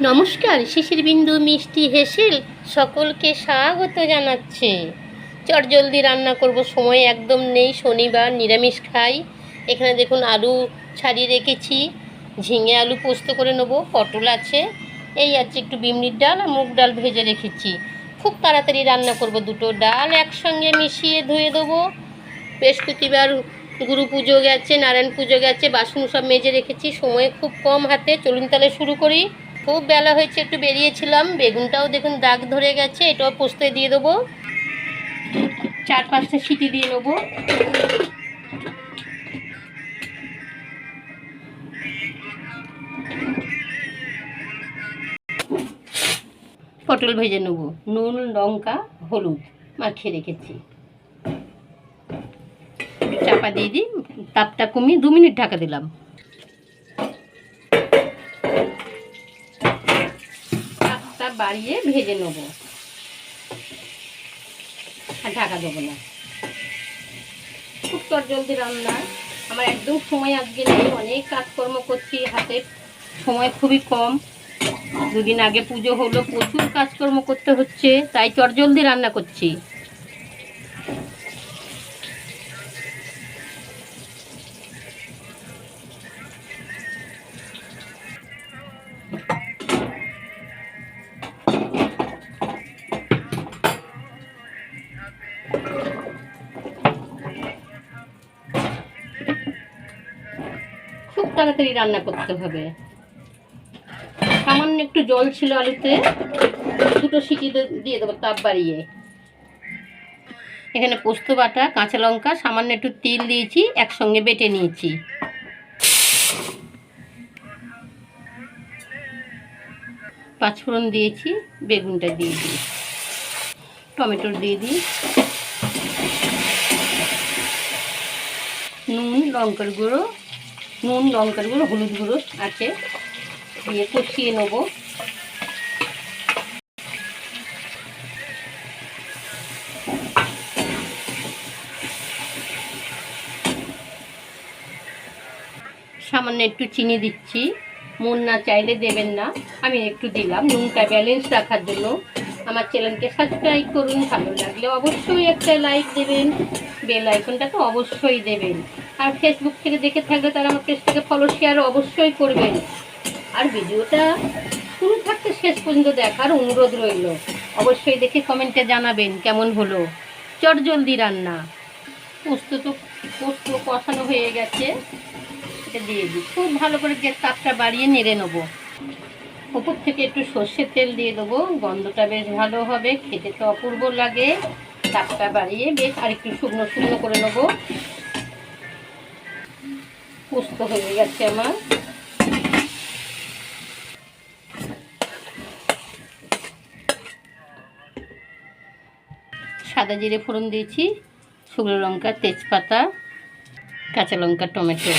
নমস্কার, শিশির বিন্দু মিষ্টি হেসেল সকলকে স্বাগত জানাচ্ছে। চট জলদি রান্না করব, সময় একদম নেই, শনিবার নিরামিষ খাই। এখানে দেখুন আলু ছাড়িয়ে রেখেছি, ঝিঙে আলু পোস্ত করে নেব, পটল আছে, এই আছে একটু বিমনির ডাল আর মুগ ডাল ভেজে রেখেছি। খুব তাড়াতাড়ি রান্না করব দুটো ডাল একসঙ্গে মিশিয়ে ধুয়ে দেবো। বৃহস্পতিবার গুরু পুজো গেছে, নারায়ণ পুজো গেছে, বাসন সব মেজে রেখেছি, সময় খুব কম হাতে, চলুন তাহলে শুরু করি। খুব বেলা হয়েছে, একটু বেরিয়েছিলাম। বেগুনটাও দেখুন দাগ ধরে গেছে, এটাও পোস্তে দিয়ে দেবো। চার পাঁচটা সিটি দিয়ে নেব। পটল ভেজে নেব। নুন, লঙ্কা, হলুদ মাখিয়ে রেখেছি। চাপা দিয়ে দিই, তাপটা কমিয়ে দু মিনিট ঢাকা দিলাম তাপটা বাড়িয়ে ভেজে নেব। আর ঢাকা দেবো না। খুব জলদি রান্না। আমার একদম সময় আজকে নেই। অনেক কাজকর্ম করছি। হাতে সময় খুবই কম। দুদিন আগে পুজো হলো। প্রচুর কাজকর্ম করতে হচ্ছে। তাই চটজলদি রান্না করছি। তাড়াতাড়ি রান্না করতে হবে। সামান্য একটু জল ছিল আলুতে, দুটো সিটি দিয়ে দেবো তাপ বাড়িয়ে। এখানে পোস্ত বাটা, কাঁচা লঙ্কা, সামান্য একটু তেল দিয়েছি, একসঙ্গে বেটে নিয়েছি। পাঁচফোড়ন দিয়েছি, বেগুনটা দিয়ে দিই। টমেটো দিয়ে দিই। নুন, লঙ্কার গুঁড়ো নুন, লঙ্কার গুঁড়ো, হলুদ গুঁড়ো আছে দিয়ে কষিয়ে নেব। সামান্য একটু চিনি দিচ্ছি। মন না চাইলে দেবেন না। আমি একটু দিলাম। নুনটা ব্যালেন্স রাখার জন্য আমার চ্যানেলকে সাবস্ক্রাইব করুন। ভালো লাগলে অবশ্যই একটা লাইক দেবেন। বেল আইকনটা তো অবশ্যই দেবেন। আর ফেসবুক থেকে দেখে থাকলে তারা আমার পেজটাকে ফলো শেয়ার অবশ্যই করবেন আর ভিডিওটা শুরু থাকতে শেষ পর্যন্ত দেখার অনুরোধ রইল। অবশ্যই দেখে কমেন্টে জানাবেন কেমন হলো। চট জলদি রান্না। পোস্ত তো, পোস্ত কষানো হয়ে গেছে। এটা দিয়ে দিই। খুব ভালো করে গ্যাস তাপটা বাড়িয়ে নেড়ে নেব। উপর থেকে একটু সর্ষের তেল দিয়ে দেবো। গন্ধটা বেশ ভালো হবে, খেতে তো অপূর্ব লাগে। তাপটা বাড়িয়ে বেশ আর একটু শুকনো শুকনো করে নেব। পোস্ত হয়ে গেছে আমার। সাদা জিরে ফোড়ন দিয়েছি, শুকনো লঙ্কা, তেজপাতা, কাঁচা লঙ্কা, টমেটো।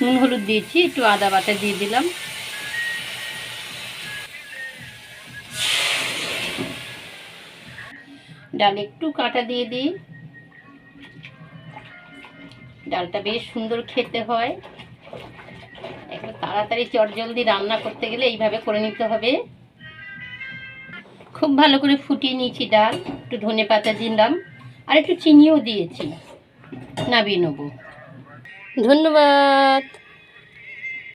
নুন হলুদ দিয়েছি, একটু আদা বাটা দিয়ে দিলাম। ডাল একটু কাটা দিয়ে দিই। ডালটা বেশ সুন্দর খেতে হয়। একটু তাড়াতাড়ি চটজলদি রান্না করতে গেলে এইভাবে করে নিতে হবে। খুব ভালো করে ফুটিয়ে নিয়েছি ডাল, একটু ধনে পাতা দিলাম, আর একটু চিনিও দিয়েছি। নাবিয়ে নেব। ধন্যবাদ।